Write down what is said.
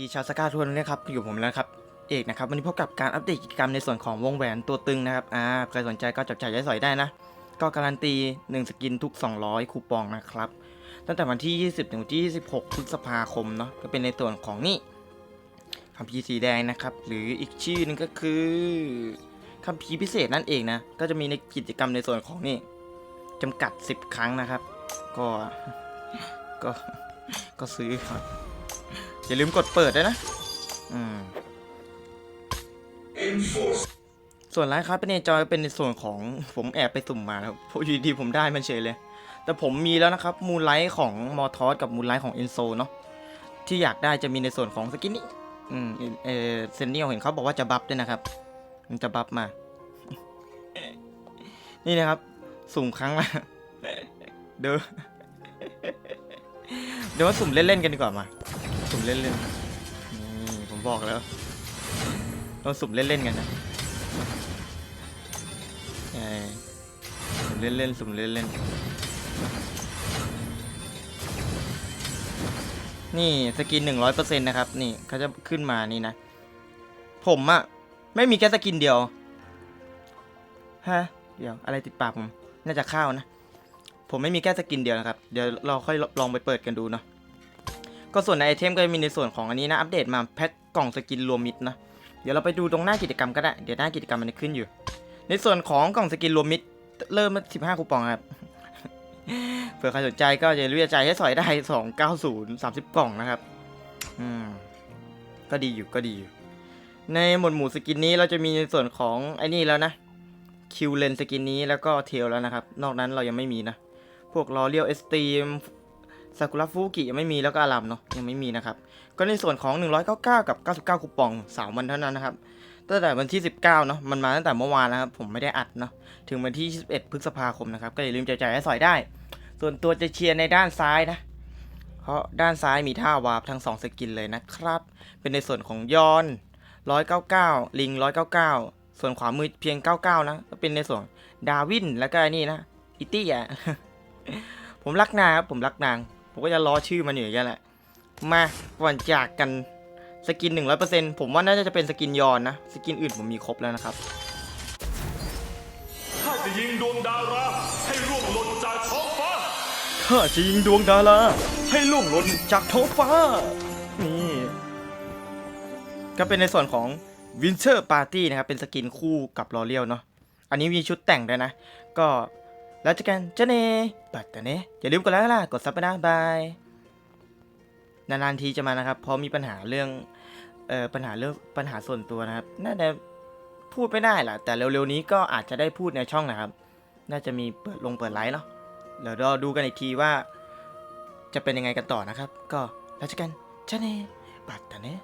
ีชาวสกาทุกคนนะครับอยู่ผมแล้วครับเอกนะครับวันนี้พบกับการอัปเดตกิจกรรมในส่วนของวงแหวนตัวตึงนะครับอ่าใครสนใจก็จับจ่ายใช้สอยได้นะ ก็การันตี 1 สกินทุก 200 คูปองนะครับตั้งแต่วันที่ 20 ถึงวันที่ 26 พฤษภาคมเนาะก็เป็นในส่วนของนี่คัมภีร์สีแดงนะครับ หรืออีกชื่อนึงก็คือคัมภีร์พิเศษนั่นเองนะ ก็จะมีในกิจกรรมในส่วนของนี่จำกัด 10 ครั้งนะครับ ก็ก็ก็ซื้อครับ อย่าลืมกดเปิดด้วยนะ อืม ส่วนร้านค้าเป็นในจอยเป็นในส่วนของผมแอบไปสุ่มมาครับเพราะอยู่ดีๆผมได้มันเฉยเลย แต่ผมมีแล้วนะครับ มูลไลท์ของมอทอสกับมูลไลท์ของเอนโซเนาะ ที่อยากได้จะมีในส่วนของสกินนี้อืม เออเซนเนียลเห็นเขาบอกว่าจะบัฟด้วยนะครับ มันจะบัฟมา นี่นะครับ สุ่มครั้งละเดี๋ยวเดี๋ยวมาสุ่มเล่นๆกันดีกว่ามา สุ่มเล่นๆนี่ผมบอกแล้วเราสุ่มเล่นๆกันนะเออสุ่มเล่นๆสุ่มเล่นๆนี่สกินหนึ่งร้อยเปอร์เซ็นต์นะครับนี่เขาจะขึ้นมานี่นะ ผมอะไม่มีแค่สกินเดียวฮะเดี๋ยวอะไรติดปากผมน่าจะข้าวนะ ผมไม่มีแค่สกินเดียวนะครับ เดี๋ยวเราค่อยลองไปเปิดกันดูเนาะ ก็ส่วนในไอเทมก็จะมีในส่วนของอันนี้นะ อัปเดตมาแพ็คกล่องสกินรวมมิตรนะ เดี๋ยวเราไปดูตรงหน้ากิจกรรมก็ได้ เดี๋ยวหน้ากิจกรรมมันจะขึ้นอยู่ ในส่วนของกล่องสกินรวมมิตรเริ่มมา15คูปองครับ เผื่อใครสนใจก็อย่าลืมจะจ่ายให้สอยได้290 30กล่องนะครับ อืม ก็ดีอยู่ก็ดีอยู่ ในหมวดหมู่สกินนี้เราจะมีในส่วนของไอ้นี่แล้วนะ คิวเลนสกินนี้แล้วก็เทลแล้วนะครับ นอกนั้นเรายังไม่มีนะ พวกลอเรียลเอสตีม ซากุระฟูกิยังไม่มีแล้วก็อารัมเนาะยังไม่มีนะครับ ก็ในส่วนของ 199 กับ 99 คูปอง 3 วันเท่านั้นนะครับตั้งแต่วันที่ 19เนาะมันมาตั้งแต่เมื่อวานแล้วครับผมไม่ได้อัดเนาะถึงวันที่ 21 พฤษภาคมนะครับก็อย่าลืมใจ่ายให้สอยได้ ส่วนตัวจะเชียร์ในด้านซ้ายนะเพราะด้านซ้ายมีท่าวาร์ปทั้ง2สกินเลยนะครับ เป็นในส่วนของยอน 199 ลิง 199 ส่วนขวามือเพียง 99 นะก็เป็นในส่วนดาวินแล้วก็นนี่นะอิตี้อะผมรักนางครับผมรักนาง ผมก็จะล้อชื่อมันอยู่อย่างนี้ยแหละ มาก่อนจากกันสกิน 100%ผมว่าน่าจะเป็นสกินยอนนะ สกินอื่นผมมีครบแล้วนะครับข้าจะยิงดวงดาราให้ร่วงหล่นจากท้องฟ้าข้าจะยิงดวงดาราให้ล่วงหล่นจากท้องฟ้า นี่ ก็เป็นในส่วนของ Winter Party นะครับ เป็นสกินคู่กับลอเรียลเนาะ อันนี้มีชุดแต่งด้วยนะ ก็ แล้วเจอกันเจ้าเน่ปัดแต่เน่อย่าลืมกดไลค์ล่ะ กดซับไปนะบาย นานๆทีจะมานะครับเพราะมีปัญหาเรื่องเอ่อปัญหาเรื่องปัญหาส่วนตัวนะครับ น่าจะพูดไม่ได้แหละแต่เร็วๆนี้ก็อาจจะได้พูดในช่องนะครับ น่าจะมีเปิดลงเปิดไลฟ์เนาะเดี๋ยวรอดูกันอีกทีว่า จะเป็นยังไงกันต่อนะครับ ก็แล้วเจอกันเจ้าเน่ปัดแต่เน่